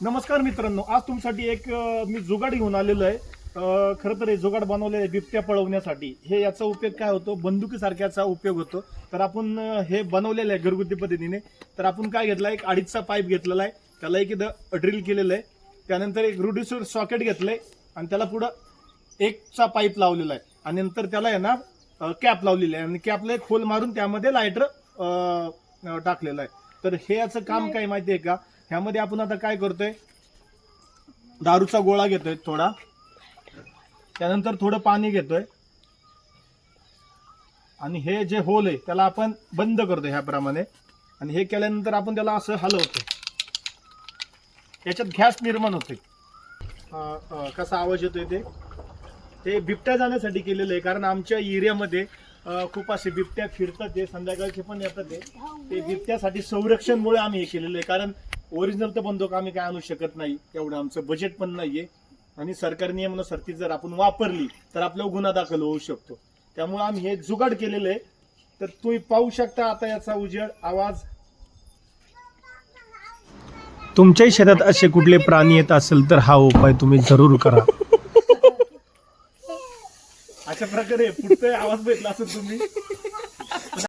नमस्कार मित्रांनो आज तुमच्यासाठी एक अं, मी जुगाड घेऊन आलेलो आहे. अं, खरं तर हे जुगाड बनवलेलं आहे बिबट्या पळवण्यासाठी. हे याचा उपयोग काय होतो? बंदुकीसारख्याचा उपयोग होतो. तर आपण अं, हे बनवलेलं आहे घरगुती पद्धतीने. तर आपण काय घेतला? एक अडीचचा पाईप घेतलेला आहे. त्याला एक इथं ड्रिल केलेलं आहे. त्यानंतर एक रुडिसूर सॉकेट घेतलंय. आणि त्याला पुढं एकचा पाईप लावलेला आहे. आणि नंतर त्याला आहे ना कॅप लावलेली आहे. आणि कॅपला एक होल मारून त्यामध्ये लायटर टाकलेलं आहे. तर हे याचं काम काय माहिती आहे का? ह्यामध्ये आपण आता काय करतोय? दारूचा गोळा घेतोय थोडा. त्यानंतर थोडं पाणी घेतोय. आणि हे जे होल आहे त्याला आपण बंद करतो ह्याप्रमाणे. आणि हे केल्यानंतर आपण त्याला असं हलवतो याच्यात गॅस निर्माण होते कसा आवाज येतोय ते? ते बिबट्या जाण्यासाठी केलेलं आहे कारण आमच्या एरियामध्ये खूप असे बिबट्या फिरतात ते संध्याकाळचे पण येतात ते. ते बिबट्यासाठी संरक्षणमुळे आम्ही हे केलेलं आहे कारण ओरिजिनल तर बंदूक आम्ही काय आणू शकत नाही तेवढं आमचं बजेट पण नाहीये. आणि सरकार नियमानुसार ती जर आपण वापरली तर आपल्यावर गुन्हा दाखल होऊ शकतो. त्यामुळे आम्ही हे जुगाड केलेलं आहे. तर तुम्ही पाहू शकता आता याचा उजेड आवाज. तुमच्याही शेतात असे कुठले प्राणी येत असेल तर हा उपाय तुम्ही जरूर करा. अशा प्रकारे पुढचा आवाज भेटला असेल तुम्ही.